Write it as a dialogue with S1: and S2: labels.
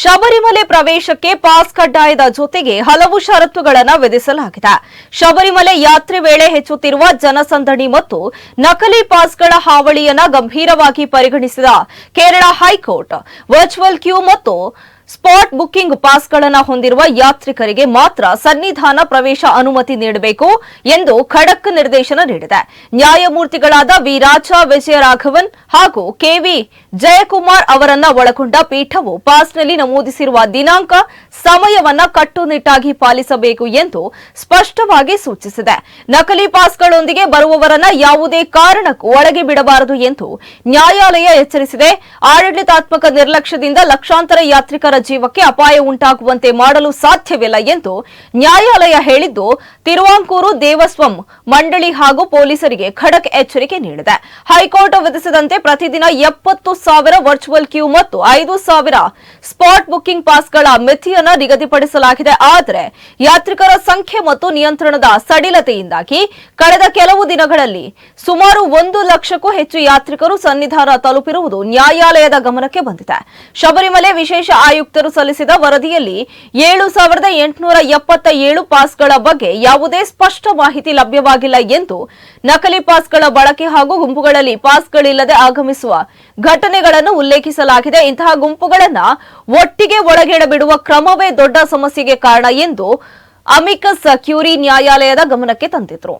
S1: ಶಬರಿಮಲೆ ಪ್ರವೇಶಕ್ಕೆ ಪಾಸ್ ಕಡ್ಡಾಯದ ಜೊತೆಗೆ ಹಲವು ಷರತ್ತುಗಳನ್ನು ವಿಧಿಸಲಾಗಿದೆ. ಶಬರಿಮಲೆ ಯಾತ್ರೆ ವೇಳೆ ಹೆಚ್ಚುತ್ತಿರುವ ಜನಸಂದಣಿ ಮತ್ತು ನಕಲಿ ಪಾಸ್ಗಳ ಹಾವಳಿಯನ್ನು ಗಂಭೀರವಾಗಿ ಪರಿಗಣಿಸಿದ Kerala high court, virtual queue ಮತ್ತು ಸ್ಪಾಟ್ ಬುಕಿಂಗ್ ಪಾಸ್ಗಳನ್ನು ಹೊಂದಿರುವ ಯಾತ್ರಿಕರಿಗೆ ಮಾತ್ರ ಸನ್ನಿಧಾನ ಪ್ರವೇಶ ಅನುಮತಿ ನೀಡಬೇಕು ಎಂದು ಖಡಕ್ ನಿರ್ದೇಶನ ನೀಡಿದೆ. ನ್ಯಾಯಮೂರ್ತಿಗಳಾದ ವಿ ರಾಜ ವಿಜಯರಾಘವನ್ ಹಾಗೂ ಕೆವಿ ಜಯಕುಮಾರ್ ಅವರನ್ನ ಒಳಗೊಂಡ ಪೀಠವು ಪಾಸ್ನಲ್ಲಿ ನಮೂದಿಸಿರುವ ದಿನಾಂಕ ಸಮಯವನ್ನ ಕಟ್ಟುನಿಟ್ಟಾಗಿ ಪಾಲಿಸಬೇಕು ಎಂದು ಸ್ಪಷ್ಟವಾಗಿ ಸೂಚಿಸಿದೆ. ನಕಲಿ ಪಾಸ್ಗಳೊಂದಿಗೆ ಬರುವವರನ್ನ ಯಾವುದೇ ಕಾರಣಕ್ಕೂ ಒಳಗೆ ಬಿಡಬಾರದು ಎಂದು ನ್ಯಾಯಾಲಯ ಎಚ್ಚರಿಸಿದೆ. ಆಡಳಿತಾತ್ಮಕ ನಿರ್ಲಕ್ಷ್ಯದಿಂದ ಲಕ್ಷಾಂತರ ಯಾತ್ರಿಕರ ಜೀವಕ್ಕೆ ಅಪಾಯ ಉಂಟಾಗುವಂತೆ ಮಾಡಲು ಸಾಧ್ಯವಿಲ್ಲ ಎಂದು ನ್ಯಾಯಾಲಯ ಹೇಳಿದ್ದು, ತಿರುವಾಂಕೂರು ದೇವಸ್ವಂ ಮಂಡಳಿ ಹಾಗೂ ಪೊಲೀಸರಿಗೆ ಖಡಕ್ ಎಚ್ಚರಿಕೆ ನೀಡಿದೆ. ಹೈಕೋರ್ಟ್ ವಿಧಿಸಿದಂತೆ ಪ್ರತಿದಿನ ಎಪ್ಪತ್ತು ಸಾವಿರ ವರ್ಚುವಲ್ ಕ್ಯೂ ಮತ್ತು ಐದು ಸಾವಿರ ಸ್ಪಾಟ್ ಬುಕಿಂಗ್ ಪಾಸ್ಗಳ ಮಿತಿಯನ್ನು ನಿಗದಿಪಡಿಸಲಾಗಿದೆ. ಆದರೆ, ಯಾತ್ರಿಕರ ಸಂಖ್ಯೆ ಮತ್ತು ನಿಯಂತ್ರಣದ ಸಡಿಲತೆಯಿಂದಾಗಿ ಕಳೆದ ಕೆಲವು ದಿನಗಳಲ್ಲಿ ಸುಮಾರು ಒಂದು ಲಕ್ಷಕ್ಕೂ ಹೆಚ್ಚು ಯಾತ್ರಿಕರು ಸನ್ನಿಧಾನ ತಲುಪಿರುವುದು ನ್ಯಾಯಾಲಯದ ಗಮನಕ್ಕೆ ಬಂದಿದೆ. ಶಬರಿಮಲೆ ವಿಶೇಷ ಆಯುಕ್ತರು ಸಲ್ಲಿಸಿದ ವರದಿಯಲ್ಲಿ ಏಳು ಸಾವಿರದ ಎಂಟುನೂರ ಎಪ್ಪತ್ತ ಏಳು ಪಾಸ್ಗಳ ಬಗ್ಗೆ ಯಾವುದೇ ಸ್ಪಷ್ಟ ಮಾಹಿತಿ ಲಭ್ಯವಾಗಿಲ್ಲ ಎಂದು ನಕಲಿ ಪಾಸ್ಗಳ ಬಳಕೆ ಹಾಗೂ ಗುಂಪುಗಳಲ್ಲಿ ಪಾಸ್ಗಳಿಲ್ಲದೆ ಆಗಮಿಸುವ ಘಟನೆಗಳನ್ನು ಉಲ್ಲೇಖಿಸಲಾಗಿದೆ. ಇಂತಹ ಗುಂಪುಗಳನ್ನು ಒಟ್ಟಿಗೆ ಒಳಗೆಡಬಿಡುವ ಕ್ರಮವೇ ದೊಡ್ಡ ಸಮಸ್ಯೆಗೆ ಕಾರಣ ಎಂದು ಅಮಿಕಸ್ ಕ್ಯೂರಿ ನ್ಯಾಯಾಲಯದ ಗಮನಕ್ಕೆ ತಂದಿದ್ರು.